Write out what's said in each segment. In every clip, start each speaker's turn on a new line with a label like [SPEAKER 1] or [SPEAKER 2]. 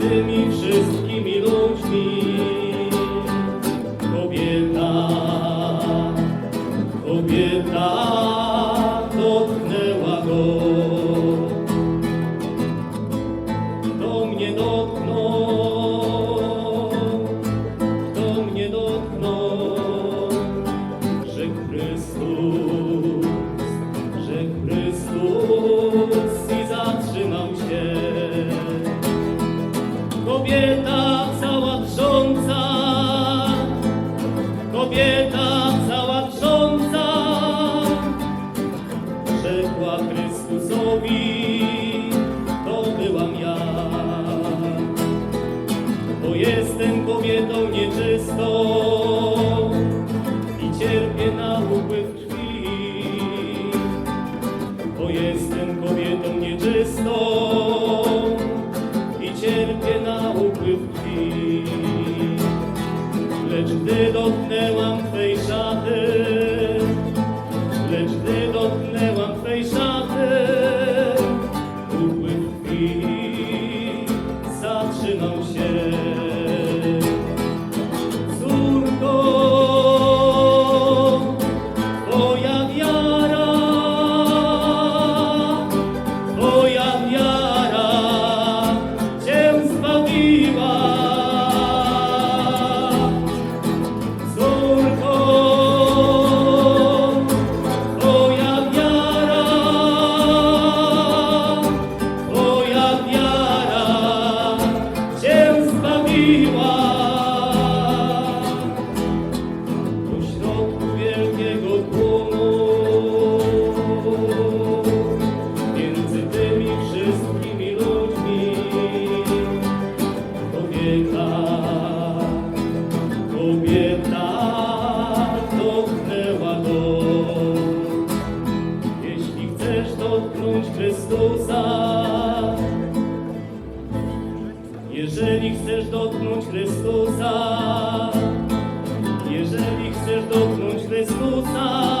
[SPEAKER 1] tymi wszystkimi ludźmi, kobieta, kobieta dotknęła go. Kto mnie dotknął, rzekła Chrystusowi, to byłam ja. Bo jestem kobietą nieczystą i cierpię na upływ krwi. Bo jestem kobietą nieczystą i cierpię na upływ krwi. Lecz gdy dotknęłam Twej szaty, não se jeżeli chcesz dotknąć Chrystusa, jeżeli chcesz dotknąć Chrystusa,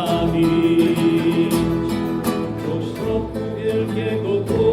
[SPEAKER 1] Ciebie zbawić. Pośrodku wielkiego tłumu,